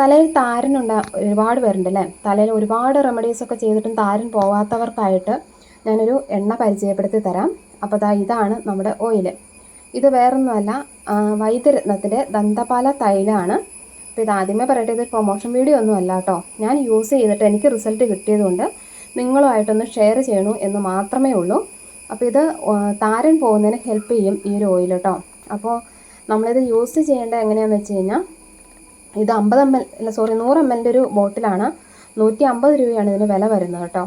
തലയിൽ താരനുണ്ട ഒരുപാട് പേരുണ്ട് അല്ലേ തലയിൽ ഒരുപാട് റെമഡീസ് ഒക്കെ ചെയ്തിട്ടും താരൻ പോവാത്തവർക്കായിട്ട് ഞാനൊരു എണ്ണ പരിചയപ്പെടുത്തി തരാം. അപ്പോൾ ദാ ഇതാണ് നമ്മുടെ ഓയിൽ ഇത് വേറൊന്നുമല്ല വൈദ്യരത്നത്തിന്റെ ദന്തപാല തൈലാണ്. അപ്പോൾ ഇത് ആദ്യമേ പറയട്ടെ ഇത് പ്രൊമോഷൻ വീഡിയോ ഒന്നും അല്ല കേട്ടോ. ഞാൻ യൂസ് ചെയ്തിട്ട് എനിക്ക് റിസൾട്ട് കിട്ടിയതുകൊണ്ട് നിങ്ങളുമായിട്ടൊന്ന് ഷെയർ ചെയ്യണു എന്ന് മാത്രമേ ഉള്ളൂ. അപ്പോൾ ഇത് താരൻ പോകുന്നതിന് ഹെൽപ്പ് ചെയ്യും ഈ ഒരു ഓയിൽ കേട്ടോ അപ്പോൾ നമ്മളിത് യൂസ് ചെയ്യേണ്ടത് എങ്ങനെയാണെന്ന് വെച്ച് കഴിഞ്ഞാൽ ഇത് അമ്പത് എം എൽ അല്ല സോറി നൂറ് എം എല്ലിന്റെ ഒരു ബോട്ടിലാണ്. നൂറ്റി അമ്പത് രൂപയാണ് ഇതിന് വില വരുന്നത് കേട്ടോ.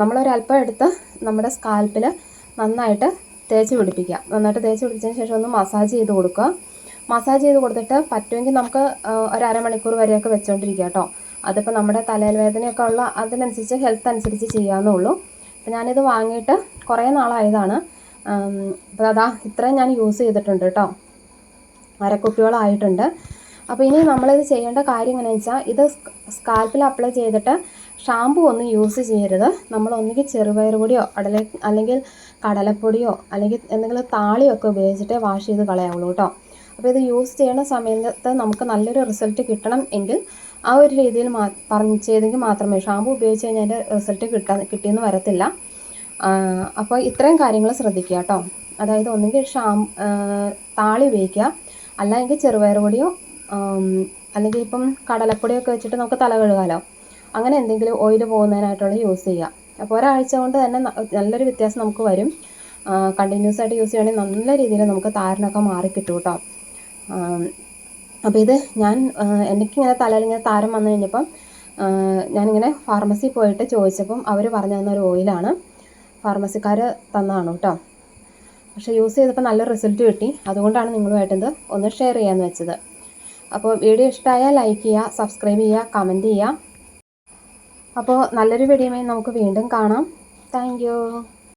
നമ്മളൊരല്പം എടുത്ത് നമ്മുടെ സ്കാൽപ്പിൽ നന്നായിട്ട് തേച്ച് പിടിപ്പിക്കുക. നന്നായിട്ട് തേച്ച് പിടിച്ചതിന് ശേഷം ഒന്ന് മസാജ് ചെയ്ത് കൊടുക്കുക. മസാജ് ചെയ്ത് കൊടുത്തിട്ട് പറ്റുമെങ്കിൽ നമുക്ക് ഒരു വരെയൊക്കെ വെച്ചുകൊണ്ടിരിക്കുക കേട്ടോ. അതിപ്പോൾ നമ്മുടെ തലയിൽ വേദനയൊക്കെ ഉള്ള അതിനനുസരിച്ച് ഹെൽത്ത് അനുസരിച്ച് ചെയ്യാവുന്നേ ഉള്ളൂ. അപ്പോൾ ഞാനിത് വാങ്ങിയിട്ട് കുറേ നാളായതാണ്. അപ്പോൾ അതാ ഇത്രയും ഞാൻ യൂസ് ചെയ്തിട്ടുണ്ട് കേട്ടോ. അരക്കുപ്പികളായിട്ടുണ്ട്. അപ്പോൾ ഇനി നമ്മളിത് ചെയ്യേണ്ട കാര്യം എങ്ങനെയാണെന്ന് വെച്ചാൽ ഇത് സ്കാൽപ്പിൽ അപ്ലൈ ചെയ്തിട്ട് ഷാമ്പു ഒന്നും യൂസ് ചെയ്യരുത്. നമ്മൾ ഒന്നുകിൽ ചെറുപയർ പൊടിയോ അടല അല്ലെങ്കിൽ കടലപ്പൊടിയോ അല്ലെങ്കിൽ എന്തെങ്കിലും താളിയോ ഒക്കെ ഉപയോഗിച്ചിട്ടേ വാഷ് ചെയ്ത് കളയാവുള്ളൂ കേട്ടോ. അപ്പോൾ ഇത് യൂസ് ചെയ്യുന്ന സമയത്ത് നമുക്ക് നല്ലൊരു റിസൾട്ട് കിട്ടണം എങ്കിൽ ആ ഒരു രീതിയിൽ മാ പറഞ്ഞ് ചെയ്തെങ്കിൽ മാത്രമേ ഷാമ്പു ഉപയോഗിച്ച് കഴിഞ്ഞാൽ അതിന്റെ റിസൾട്ട് കിട്ടാൻ കിട്ടിയെന്ന് വരത്തില്ല. അപ്പോൾ ഇത്രയും കാര്യങ്ങൾ ശ്രദ്ധിക്കുക കേട്ടോ. അതായത് ഒന്നുകിൽ ഷാം താളി ഉപയോഗിക്കുക. അല്ലെങ്കിൽ ചെറുപയർ പൊടിയോ അല്ലെങ്കിൽ ഇപ്പം കടലപ്പൊടിയൊക്കെ വെച്ചിട്ട് നമുക്ക് തല കഴുകാലോ. അങ്ങനെ എന്തെങ്കിലും ഓയിൽ പോകുന്നതിനായിട്ടുള്ള യൂസ് ചെയ്യുക അപ്പോൾ ഒരാഴ്ച കൊണ്ട് തന്നെ നല്ലൊരു വ്യത്യാസം നമുക്ക് വരും. കണ്ടിന്യൂസ് ആയിട്ട് യൂസ് ചെയ്യുകയാണെങ്കിൽ നല്ല രീതിയിൽ നമുക്ക് താരനൊക്കെ മാറിക്കിട്ടും കേട്ടോ അപ്പോൾ ഇത് ഞാൻ എനിക്കിങ്ങനെ തലയിൽ ഇങ്ങനെ താരം വന്നു കഴിഞ്ഞപ്പം ഞാനിങ്ങനെ ഫാർമസി പോയിട്ട് ചോദിച്ചപ്പം അവർ പറഞ്ഞു തന്ന ഒരു ഓയിലാണ് ഫാർമസിക്കാർ തന്നതാണ് കേട്ടോ പക്ഷേ യൂസ് ചെയ്തപ്പോൾ നല്ല റിസൾട്ട് കിട്ടി. അതുകൊണ്ടാണ് നിങ്ങളുമായിട്ട് ഇത് ഒന്ന് ഷെയർ ചെയ്യാമെന്ന് വെച്ചത്. അപ്പോൾ വീഡിയോ ഇഷ്ടമായാൽ ലൈക്ക് ചെയ്യുക സബ്സ്ക്രൈബ് ചെയ്യുക കമന്റ് ചെയ്യുക. അപ്പോൾ നല്ലൊരു വീഡിയോയുമായി നമുക്ക് വീണ്ടും കാണാം. താങ്ക്